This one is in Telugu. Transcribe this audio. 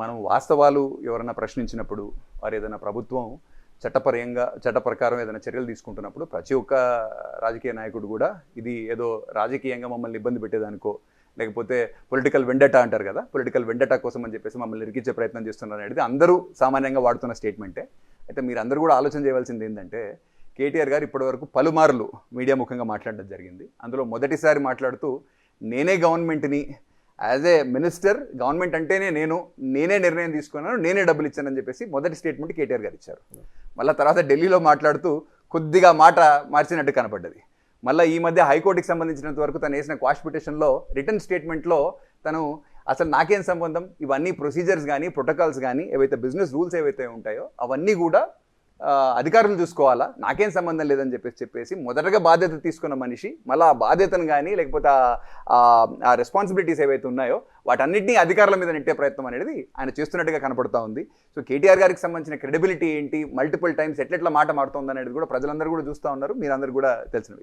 మనం వాస్తవాలు ఎవరైనా ప్రశ్నించినప్పుడు వారు ఏదైనా ప్రభుత్వం చట్టపరంగా చట్ట ప్రకారం ఏదైనా చర్యలు తీసుకుంటున్నప్పుడు ప్రతి ఒక్క రాజకీయ నాయకుడు కూడా ఇది ఏదో రాజకీయంగా మమ్మల్ని ఇబ్బంది పెట్టేదానికో లేకపోతే పొలిటికల్ వెండటా అంటారు కదా పొలిటికల్ వెండటా కోసం అని చెప్పేసి మమ్మల్ని ఇరికించే ప్రయత్నం చేస్తున్నారు అనేది అందరూ సామాన్యంగా వాడుతున్న స్టేట్మెంటే. అయితే మీరు అందరూ కూడా ఆలోచన చేయవలసింది ఏంటంటే కేటీఆర్ గారు ఇప్పటివరకు పలుమార్లు మీడియా ముఖంగా మాట్లాడడం జరిగింది. అందులో మొదటిసారి మాట్లాడుతూ నేనే గవర్నమెంట్ని యాజ్ ఏ మినిస్టర్ గవర్నమెంట్ అంటేనే నేను నేనే నిర్ణయం తీసుకున్నాను నేనే డబ్బులు ఇచ్చానని చెప్పేసి మొదటి స్టేట్మెంట్ కేటీఆర్ గారు ఇచ్చారు. మళ్ళీ తర్వాత ఢిల్లీలో మాట్లాడుతూ కొద్దిగా మాట మార్చినట్టు కనపడ్డది. మళ్ళీ ఈ మధ్య హైకోర్టుకి సంబంధించినంత వరకు తను వేసిన క్వాష్ పిటిషన్లో రిటర్న్ స్టేట్మెంట్లో తను అసలు నాకేం సంబంధం? ఇవన్నీ ప్రొసీజర్స్ కానీ ప్రోటోకాల్స్ కానీ ఏవైతే బిజినెస్ రూల్స్ ఏవైతే ఉంటాయో అవన్నీ కూడా అధికారులు చూసుకోవాలా? నాకేం సంబంధం లేదని చెప్పేసి చెప్పేసి మొదటగా బాధ్యత తీసుకున్న మనిషి మళ్ళీ ఆ బాధ్యతను కానీ లేకపోతే ఆ- రెస్పాన్సిబిలిటీస్ ఏవైతే ఉన్నాయో వాటన్నిటినీ అధికారుల మీద నెట్టే ప్రయత్నం అనేది ఆయన చేస్తున్నట్టుగా కనపడుతూ ఉంది. సో కేటీఆర్ గారికి సంబంధించిన క్రెడిబిలిటీ ఏంటి? మల్టిపుల్ టైమ్స్ ఎట్లెట్లా మాట మారుతుంది అనేది కూడా ప్రజలందరూ కూడా చూస్తూ ఉన్నారు. మీరందరూ కూడా తెలిసిన